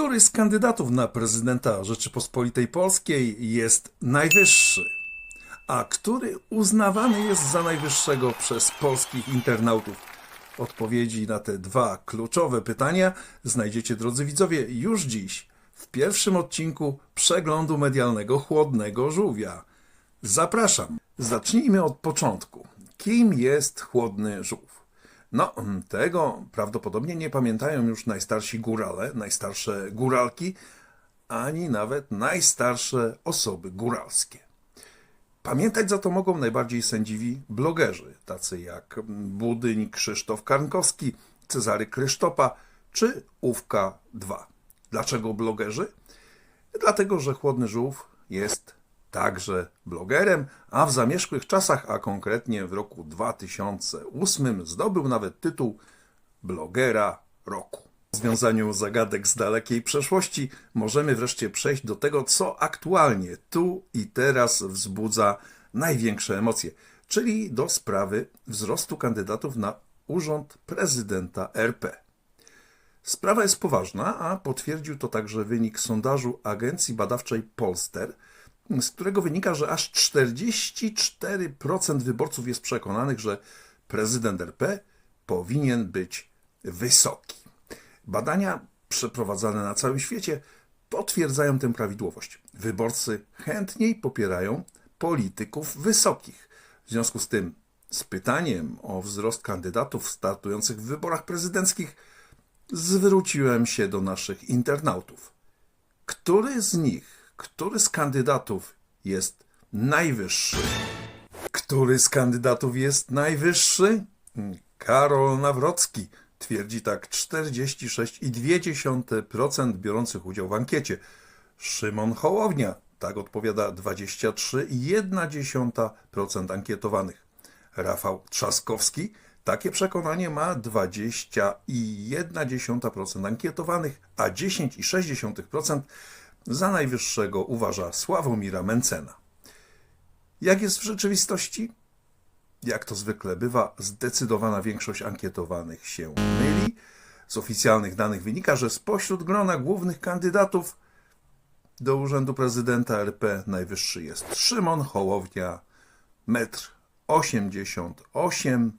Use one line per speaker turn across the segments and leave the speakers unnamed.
Który z kandydatów na prezydenta Rzeczypospolitej Polskiej jest najwyższy? A który uznawany jest za najwyższego przez polskich internautów? Odpowiedzi na te dwa kluczowe pytania znajdziecie, drodzy widzowie, już dziś w pierwszym odcinku przeglądu medialnego Chłodnego Żółwia. Zapraszam. Zacznijmy od początku. Kim jest Chłodny Żółw? No, tego prawdopodobnie nie pamiętają już najstarsi górale, najstarsze góralki, ani nawet najstarsze osoby góralskie. Pamiętać za to mogą najbardziej sędziwi blogerzy, tacy jak Budyń Krzysztof Karnkowski, Cezary Krysztopa czy Ówka 2. Dlaczego blogerzy? Dlatego, że Chłodny Żółw jest także blogerem, a w zamierzchłych czasach, a konkretnie w roku 2008 zdobył nawet tytuł blogera roku. W związaniu zagadek z dalekiej przeszłości możemy wreszcie przejść do tego, co aktualnie, tu i teraz wzbudza największe emocje, czyli do sprawy wzrostu kandydatów na urząd prezydenta RP. Sprawa jest poważna, a potwierdził to także wynik sondażu agencji badawczej Polster, z którego wynika, że aż 44% wyborców jest przekonanych, że prezydent RP powinien być wysoki. Badania przeprowadzane na całym świecie potwierdzają tę prawidłowość. Wyborcy chętniej popierają polityków wysokich. W związku z tym, z pytaniem o wzrost kandydatów startujących w wyborach prezydenckich, zwróciłem się do naszych internautów. Który z nich, który z kandydatów jest najwyższy? Który z kandydatów jest najwyższy? Karol Nawrocki. Twierdzi tak 46,2% biorących udział w ankiecie. Szymon Hołownia. Tak odpowiada 23,1% ankietowanych. Rafał Trzaskowski. Takie przekonanie ma 20,1% ankietowanych, a 10,6% za najwyższego uważa Sławomira Mencena. Jak jest w rzeczywistości? Jak to zwykle bywa, zdecydowana większość ankietowanych się myli. Z oficjalnych danych wynika, że spośród grona głównych kandydatów do urzędu prezydenta RP najwyższy jest Szymon Hołownia, 1,88 m,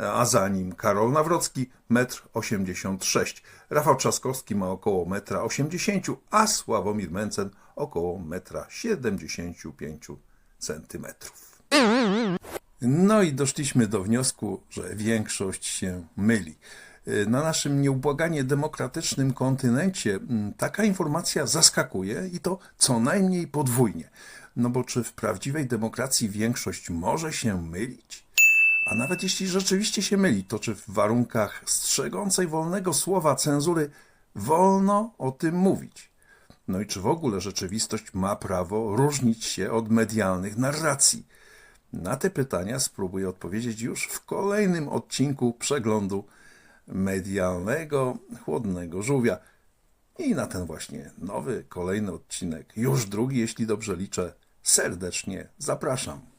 a za nim Karol Nawrocki, 1,86 m. Rafał Trzaskowski ma około 1,80 m, a Sławomir Mencen około 1,75 m. No i doszliśmy do wniosku, że większość się myli. Na naszym nieubłaganie demokratycznym kontynencie mm, taka informacja zaskakuje i to co najmniej podwójnie. No bo czy w prawdziwej demokracji większość może się mylić? A nawet jeśli rzeczywiście się myli, to czy w warunkach strzegącej wolnego słowa cenzury wolno o tym mówić? No i czy w ogóle rzeczywistość ma prawo różnić się od medialnych narracji? Na te pytania spróbuję odpowiedzieć już w kolejnym odcinku przeglądu medialnego Chłodnego Żółwia. I na ten właśnie nowy, kolejny odcinek, już drugi, jeśli dobrze liczę, serdecznie zapraszam.